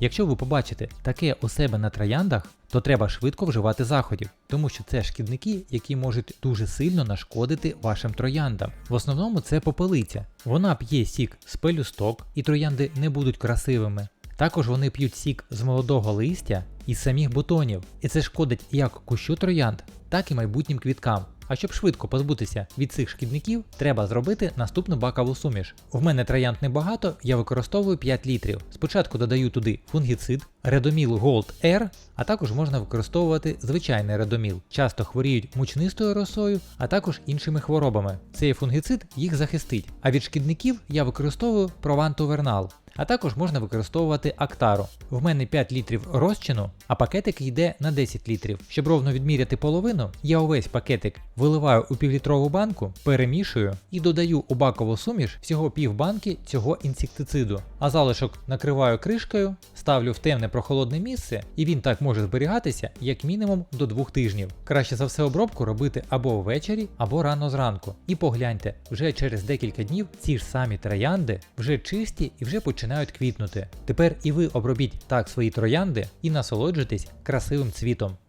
Якщо ви побачите таке у себе на трояндах, то треба швидко вживати заходів, тому що це шкідники, які можуть дуже сильно нашкодити вашим трояндам. В основному це попелиця. Вона п'є сік з пелюсток, і троянди не будуть красивими. Також вони п'ють сік з молодого листя і самих бутонів, і це шкодить як кущу троянд, так і майбутнім квіткам. А щоб швидко позбутися від цих шкідників, треба зробити наступну бакову суміш. В мене троянд небагато, я використовую 5 літрів. Спочатку додаю туди фунгіцид, редоміл Gold R, а також можна використовувати звичайний редоміл. Часто хворіють мучнистою росою, а також іншими хворобами. Цей фунгіцид їх захистить. А від шкідників я використовую Прованто Вернал. А також можна використовувати актару. В мене 5 літрів розчину, а пакетик йде на 10 літрів. Щоб ровно відміряти половину, я увесь пакетик виливаю у півлітрову банку, перемішую і додаю у бакову суміш всього пів банки цього інсектициду. А залишок накриваю кришкою, ставлю в темне прохолодне місце, і він так може зберігатися як мінімум до 2 тижнів. Краще за все обробку робити або ввечері, або рано зранку. І погляньте, вже через декілька днів ці ж самі троянди вже чисті і вже починають квітнути. Тепер і ви обробіть так свої троянди і насолоджуйтесь красивим цвітом.